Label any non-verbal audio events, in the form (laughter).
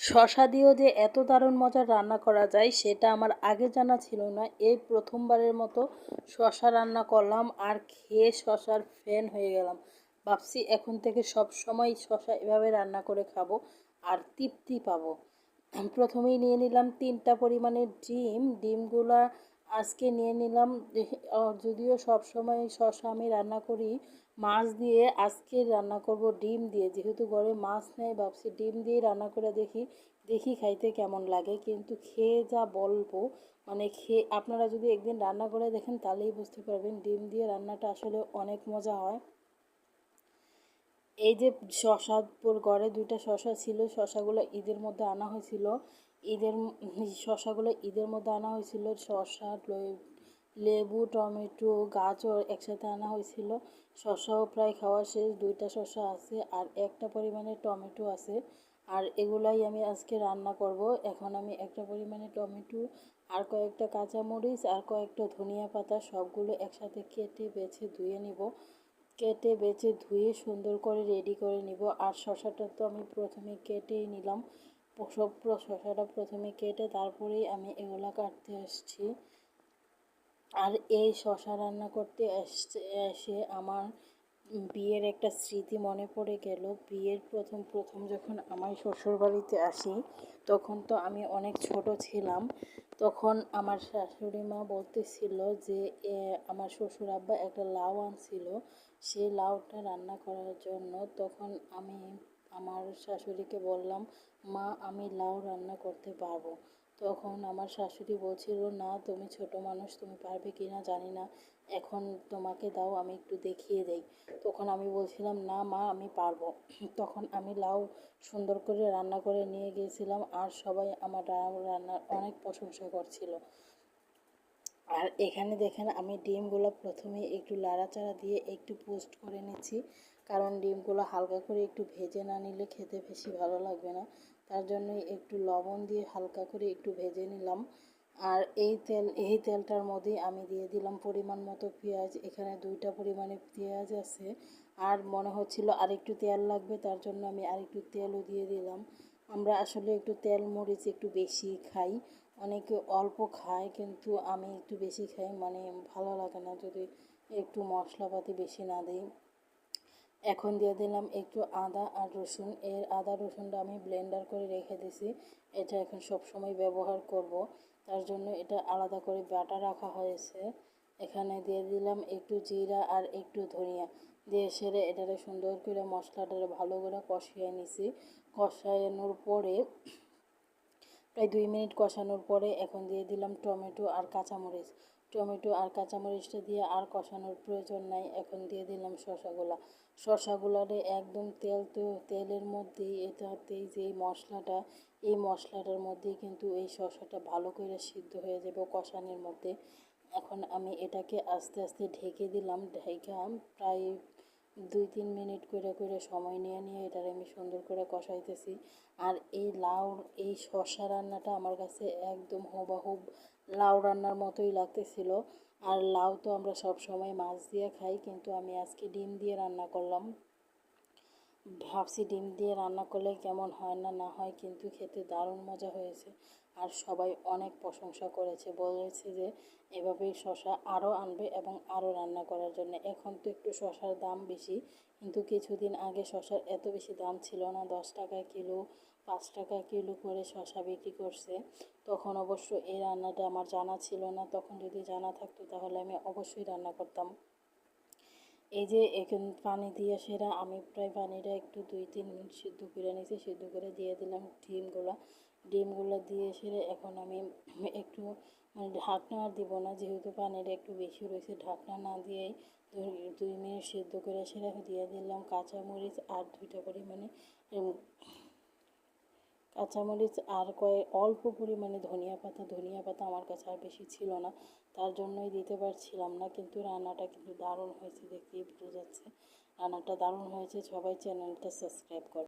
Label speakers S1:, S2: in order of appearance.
S1: শশা দিয়েও যে এত দারুণ মজার রান্না করা যায়, সেটা আমার আগে জানা ছিল না। এই প্রথমবারের মতো শশা রান্না করলাম আর খেয়ে শশার ফ্যান হয়ে গেলাম। ভাবছি এখন থেকে সব সময় শশা এভাবে রান্না করে খাব আর তৃপ্তি পাবো। প্রথমেই নিয়ে নিলাম তিনটা পরিমাণের ডিম। ডিমগুলা আজকে নিয়ে নিলাম, যদিও সব সময় শশা আমি রান্না করি মাছ দিয়ে আজকে রান্না করব ডিম দিয়ে। যেহেতু ঘরে মাছ নেই, ভাবছি ডিম দিয়ে রান্না করে দেখি দেখি খাইতে কেমন লাগে। কিন্তু খেয়ে যা বলব মানে খেয়ে আপনারা যদি একদিন রান্না করে দেখেন, তাহলেই বুঝতে পারবেন ডিম দিয়ে রান্নাটা আসলে অনেক মজা হয়। এই যে শশাপুর গড়ে দুইটা শশা ছিল, শশাগুলো ঈদের মধ্যে আনা হয়েছিল। ঈদের, শশাগুলো ঈদের মধ্যে আনা হয়েছিল, শশা লেবু, টমেটো, গাজর একসাথে আনা হয়েছিল। শসাও প্রায় খাওয়া শেষ। দুইটা শসা আছে আর একটা পরিমাণে টমেটো আছে। আর এগুলাই আমি আজকে রান্না করব। এখন আমি একটা পরিমাণে টমেটো, আর কয়েকটা কাঁচামরিচ, আর কয়েকটা ধনিয়া পাতা সবগুলো একসাথে কেটে, বেছে, ধুয়ে নিব। কেটে, বেছে, ধুয়ে সুন্দর করে রেডি করে নিব। আর শশাটা তো আমি প্রথমে কেটেই নিলাম। সব শশাটা প্রথমে কেটে তারপরেই আমি এগুলা কাটতে আসছি। আর এই শশা রান্না করতে এসে আমার বিয়ের একটা স্মৃতি মনে পড়ে গেল। বিয়ের প্রথম প্রথম যখন আমার শ্বশুর বাড়িতে আসি, তখন তো আমি অনেক ছোট ছিলাম। তখন আমার শাশুড়ি মা বলতেছিল যে আমার শ্বশুর আব্বা একটা লাউ আনছিল। সেই লাউটা রান্না করার জন্য তখন আমি আমার শাশুড়িকে বললাম, মা, আমি লাউ রান্না করতে পারব। তখন আমার শাশুড়ি বলছিল, না, তুমি ছোট মানুষ, তুমি পারবে কি না জানি না। এখন তোমাকে দাও, আমি একটু দেখিয়ে দেই। তখন আমি বলছিলাম, না, মা, আমি পারব। (clears throat) তখন আমি লাউ সুন্দর করে রান্না করে নিয়ে গিয়েছিলাম, আর সবাই আমার রান্নার অনেক প্রশংসা করছিল। আর এখানে দেখেন, আমি ডিমগুলো প্রথমে একটু লাড়াচাড়া দিয়ে একটু পোস্ট করে নিচ্ছি। কারণ ডিমগুলো হালকা করে একটু ভেজে না নিলে খেতে বেশি ভালো লাগবে না। তার জন্যই একটু লবণ দিয়ে হালকা করে একটু ভেজে নিলাম। আর এই তেল, এই তেলটার মধ্যে আমি দিয়ে দিলাম পরিমাণ মতো পেঁয়াজ। এখানে দুইটা পরিমাণে পেঁয়াজ আছে। আর মনে হচ্ছিল আরেকটু তেল লাগবে, তার জন্য আমি আরেকটু তেলও দিয়ে দিলাম। আমরা আসলে একটু তেল মরিচ একটু বেশি খাই। অনেকে অল্প খায়, কিন্তু আমি একটু বেশি খাই। মানে ভালো লাগে না যদি একটু মশলাপাতি বেশি না দিই। এখন দিয়ে দিলাম একটু আদা আর রসুন। এর আদা রসুনটা আমি ব্লেন্ডার করে রেখে দিছি। এটা এখন সব সময় ব্যবহার করব। তার জন্য এটা আলাদা করে বাটা রাখা হয়েছে। এখানে দিয়ে দিলাম একটু জিরা আর একটু ধনিয়া। দিয়ে সেরে এটারে সুন্দর করে মশলাটারে ভালো করে কষিয়ে নিছি। কষানোর পরে, প্রায় দুই মিনিট কষানোর পরে এখন দিয়ে দিলাম টমেটো আর কাঁচামরিচ। টমেটো আর কাঁচামরিচটা দিয়ে আর কষানোর প্রয়োজন নাই। এখন দিয়ে দিলাম শসাগুলা শসাগুলারে একদম তেল তো, তেলের মধ্যেই এটাতেই যে মশলাটা, এই মশলাটার মধ্যেই কিন্তু এই শসাটা ভালো করে সিদ্ধ হয়ে যাবে কষানোর মধ্যে। এখন আমি এটাকে আস্তে আস্তে ঢেকে দিলাম, ঢেকে প্রায় দুই তিন মিনিট করে করে সময় নিয়ে নিয়ে এটার আমি সুন্দর করে কষাইতেছি। আর এই লাউ, এই শসা রান্নাটা আমার কাছে একদম হুবাহুব লাউ রান্নার মতোই লাগতেছিল। আর লাউ তো আমরা সব সময় মাছ দিয়ে খাই, কিন্তু আমি আজকে ডিম দিয়ে রান্না করলাম। ভাবছি ডিম দিয়ে রান্না করলে কেমন হয় না না হয়, কিন্তু খেতে দারুণ মজা হয়েছে। আর সবাই অনেক প্রশংসা করেছে, বলেছে যে এভাবেই শশা আরও আনবে এবং আরও রান্না করার জন্য। এখন তো একটু শশার দাম বেশি, কিন্তু কিছুদিন আগে শশার এত বেশি দাম ছিল না, দশ টাকা কিলো, পাঁচ টাকা কিলো করে শশা বিক্রি করছে। তখন অবশ্য এই রান্নাটা আমার জানা ছিল না, তখন যদি জানা থাকতো তাহলে আমি অবশ্যই রান্না করতাম। এই যে এখন পানি দিয়ে সেরা, আমি প্রায় পানিটা একটু দুই তিন মিনিট সিদ্ধ করে নিয়েছি, সিদ্ধ করে দিয়ে দিলাম ডিমগুলো। ডিমগুলো দিয়ে সেরে এখন আমি একটু মানে ঢাকনা আর দিব না, যেহেতু পানিটা একটু বেশি রয়েছে, ঢাকনা না দিয়েই দুই মিনিট সিদ্ধ করে সেরে দিয়ে দিলাম কাঁচামরিচ আর দুইটা পরিমাণে কাঁচামরিচ আর কয়েক, অল্প পরিমাণে ধনিয়া পাতা ধনিয়া পাতা আমার কাছে আর বেশি ছিল না, তার জন্যই দিতে পারছিলাম না, কিন্তু রান্নাটা কিন্তু দারুণ হয়েছে, দেখতেই বোঝা যাচ্ছে, রান্নাটা দারুণ হয়েছে, সবাই চ্যানেলটা সাবস্ক্রাইব করে